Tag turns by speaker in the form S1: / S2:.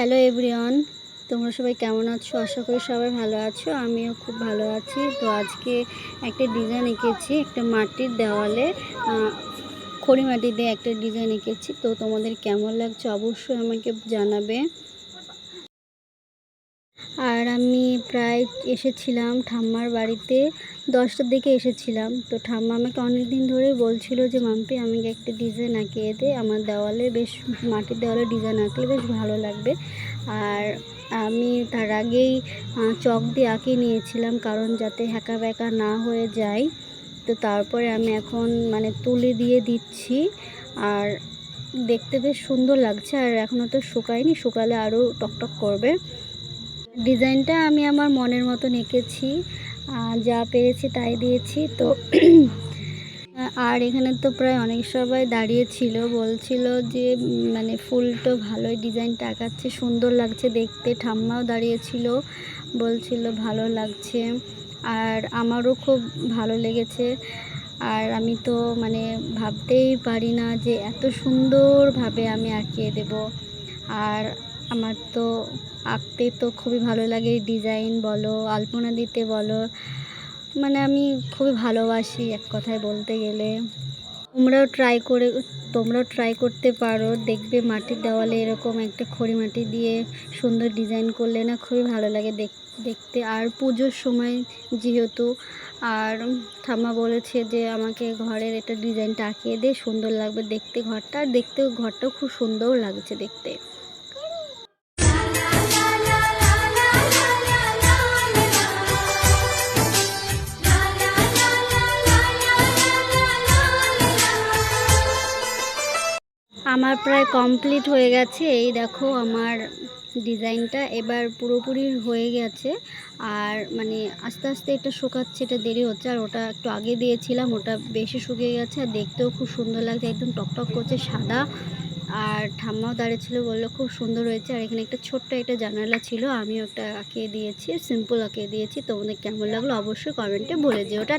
S1: Hello everyone, তোমরা সবাই কেমন আছো? আশা করি সবাই ভালো আছো, আমিও খুব ভালো আছি। তো আজকে একটা ডিজাইন এঁকেছি, একটা মাটির দেওয়ালে খড়ি মাটি দিয়ে একটা ডিজাইন এঁকেছি। তো তোমাদের কেমন লাগছে অবশ্যই আমাকে জানাবে। আর আমি প্রায় এসেছিলাম ঠাম্মার বাড়িতে, দশটার দিকে এসেছিলাম। তো ঠাম্মা আমাকে অনেক দিন ধরেই বলছিল যে, মাম্পি আমাকে একটা ডিজাইন আঁকিয়ে দে। আমার দেওয়ালে বেশ, মাটির দেওয়ালে ডিজাইন আঁকলে বেশ ভালো লাগবে। আর আমি তার আগেই চক দিয়ে আঁকিয়ে নিয়েছিলাম কারণ যাতে হ্যাঁকা ব্যাকা না হয়ে যায় তো তারপরে আমি এখন মানে তুলে দিয়ে দিচ্ছি। আর দেখতে বেশ সুন্দর লাগছে। আর এখনও তো শুকায়নি, শুকালে আরও টকটক করবে। ডিজাইনটা আমি আমার মনের মতন এঁকেছি যা পেরেছি তাই দিয়েছি। তো, আর এখানে তো প্রায় অনেক সবাই দাঁড়িয়ে ছিল বলছিল যে মানে ফুলটা ভালোই ডিজাইনটা আঁকাচ্ছে, সুন্দর লাগছে দেখতে। ঠাম্মাও দাঁড়িয়েছিল, বলছিল ভালো লাগছে। আর আমারও খুব ভালো লেগেছে। আর আমি তো মানে ভাবতেই পারি না যে এত সুন্দরভাবে আমি আঁকিয়ে দেব। আর আমার তো আঁকতে তো খুবই ভালো লাগে, ডিজাইন বলো, আলপনা দিতে বলো। মানে আমি খুবই ভালোবাসি এক কথায় বলতে গেলে। তোমরাও ট্রাই করে, তোমরাও ট্রাই করতে পারো। দেখবে মাটির দেওয়ালে এরকম একটা খড়ি মাটি দিয়ে সুন্দর ডিজাইন করলে না খুবই ভালো লাগে দেখ- দেখতে। আর পুজোর সময় যেহেতু, আর ঠাম্মা বলেছে যে আমাকে ঘরের এটা ডিজাইনটা আঁকিয়ে দে, সুন্দর লাগবে দেখতে ঘরটা। আর দেখতেও, ঘরটাও খুব সুন্দর লাগছে দেখতে। আমার প্রায় কমপ্লিট হয়ে গেছে। এই দেখো আমার ডিজাইনটা এবার পুরোপুরি হয়ে গেছে। আর মানে আস্তে আস্তে এটা শুকাচ্ছে, এটা দেরি হচ্ছে। আর ওটা একটু আগে দিয়েছিলাম, ওটা বেশি শুকিয়ে গেছে আর দেখতেও খুব সুন্দর লাগছে। একদম টকটক করছে, সাদা। আর ঠাম্মাও দাঁড়িয়েছিল, বলল খুব সুন্দর হয়েছে। আর এখানে একটা ছোট্ট একটা জানালা ছিল, আমিও একটা আঁকিয়ে দিয়েছি সিম্পল আঁকিয়ে দিয়েছি। তোমাদের কেমন লাগল অবশ্যই কমেন্টে বলে যেও। ওটা